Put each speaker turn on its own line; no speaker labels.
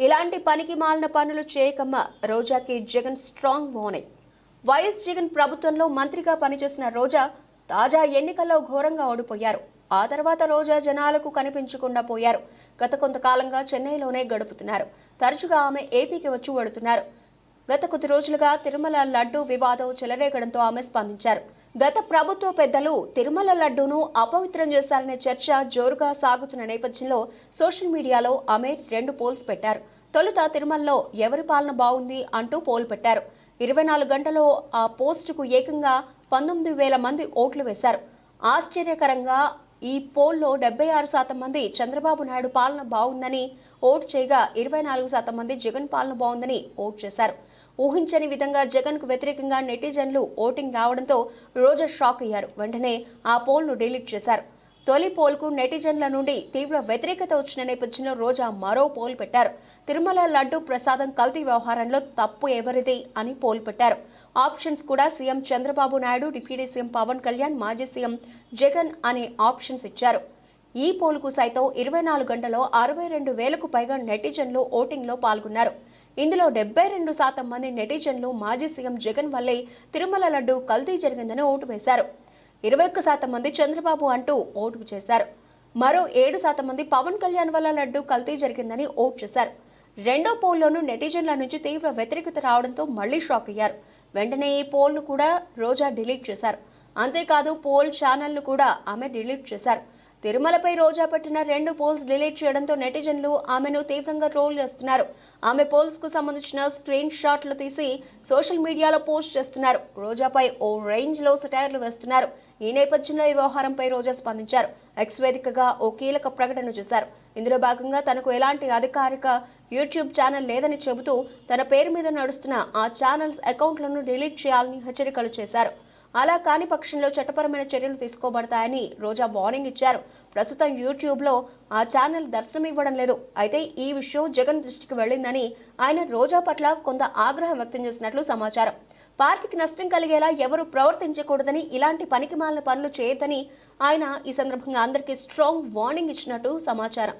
ఇలాంటి పనికి మాలిన పనులు చేయకమ్మ రోజాకి Jagan strong warning. YS Jagan ప్రభుత్వంలో మంత్రిగా పనిచేసిన రోజా తాజా ఎన్నికల్లో ఘోరంగా ఓడిపోయారు. ఆ తర్వాత రోజా జనాలకు కనిపించకుండా పోయారు. గత కొంతకాలంగా చెన్నైలోనే గడుపుతున్నారు. తరచుగా ఆమె ఏపీకి వచ్చి వెళుతున్నారు గత కొద్ది రోజులుగా తిరుమల లడ్డు వివాదం చెలరేగడంతో ఆమె స్పందించారు. గత ప్రభుత్వ పెద్దలు తిరుమల లడ్డూను అపవిత్రం చేశారనే చర్చ జోరుగా సాగుతున్న నేపథ్యంలో సోషల్ మీడియాలో ఆమె రెండు పోల్స్ పెట్టారు. తొలుత తిరుమలలో ఎవరి పాలన బాగుంది అంటూ పోల్ పెట్టారు. ఇరవై నాలుగు గంటలో ఆ పోస్టుకు ఏకంగా పంతొమ్మిది వేల మంది ఓట్లు వేశారు. ఆశ్చర్యకరంగా ఈ పోల్లో డెబ్బై ఆరు శాతం మంది చంద్రబాబు నాయుడు పాలన బాగుందని ఓటు చేయగా ఇరవై నాలుగు శాతం మంది జగన్ పాలన బాగుందని ఓటు చేశారు. ఊహించని విధంగా జగన్కు వ్యతిరేకంగా నెటిజన్లు ఓటింగ్ రావడంతో రోజా షాక్ అయ్యారు. వెంటనే ఆ పోల్ను డిలీట్ చేశారు. తొలి పోల్కు నెటిజన్ల నుండి తీవ్ర వ్యతిరేకత వచ్చిన నేపథ్యంలో రోజా మరో పోల్ పెట్టారు. తిరుమల లడ్డు ప్రసాదం కల్తీ వ్యవహారంలో తప్పు ఎవరిది అని పోల్ పెట్టారు. ఆప్షన్స్ కూడా CM Chandrababu Naidu deputy CM Pawan Kalyan మాజీ సీఎం జగన్ అనే ఆప్షన్స్ ఇచ్చారు. ఈ పోలుకు సైతం ఇరవై నాలుగు గంటల్లో అరవై రెండు వేలకు పైగా నెటిజన్లు ఓటింగ్లో పాల్గొన్నారు. ఇందులో డెబ్బై రెండు శాతం మంది నెటిజన్లు మాజీ సీఎం జగన్ వల్లే తిరుమల లడ్డు కల్తీ జరిగిందని ఓటు వేశారు. ఇరవై ఒక్క శాతం మంది చంద్రబాబు అంటూ ఓటు చేశారు. మరో ఏడు శాతం మంది పవన్ కళ్యాణ్ వల్ల లడ్డు కల్తీ జరిగిందని ఓటు చేశారు. రెండో పోల్లోనూ నెటిజన్ల నుంచి తీవ్ర వ్యతిరేకత రావడంతో మళ్ళీ షాక్ అయ్యారు. వెంటనే ఈ పోల్ను కూడా రోజా డిలీట్ చేశారు. అంతేకాదు పోల్ ఛానల్ను కూడా ఆమె డిలీట్ చేశారు. తిరుమలపై రోజా పట్టిన రెండు పోల్స్ డిలీట్ చేయడంతో నెటిజన్లు ఆమెను తీవ్రంగా ట్రోల్ చేస్తున్నారు. ఆమె పోల్స్కు సంబంధించిన స్క్రీన్ షాట్లు తీసి సోషల్ మీడియాలో పోస్ట్ చేస్తున్నారు. రోజాపై ఓ రేంజ్లో సెటైర్లు వేస్తున్నారు. ఈ నేపథ్యంలో ఈ వ్యవహారంపై రోజా స్పందించారు. ఎక్స్ వేదికగా ఓ కీలక ప్రకటన చేశారు. ఇందులో భాగంగా తనకు ఎలాంటి అధికారిక యూట్యూబ్ ఛానల్ లేదని చెబుతూ తన పేరు మీద నడుస్తున్న ఆ ఛానల్స్ అకౌంట్లను డిలీట్ చేయాలని హెచ్చరికలు చేశారు. అలా కాని పక్షంలో చట్టపరమైన చర్యలు తీసుకోబడతాయని రోజా వార్నింగ్ ఇచ్చారు. ప్రస్తుతం యూట్యూబ్లో ఆ ఛానల్ దర్శనం ఇవ్వడం లేదు. అయితే ఈ విషయం జగన్ దృష్టికి వెళ్ళిందని ఆయన రోజా పట్ల కొంత ఆగ్రహం వ్యక్తం చేసినట్లు సమాచారం. పార్టీకి నష్టం కలిగేలా ఎవరు ప్రవర్తించకూడదని ఇలాంటి పనికిమాలిన పనులు చేయొద్దని ఆయన ఈ సందర్భంగా అందరికీ స్ట్రాంగ్ వార్నింగ్ ఇచ్చినట్టు సమాచారం.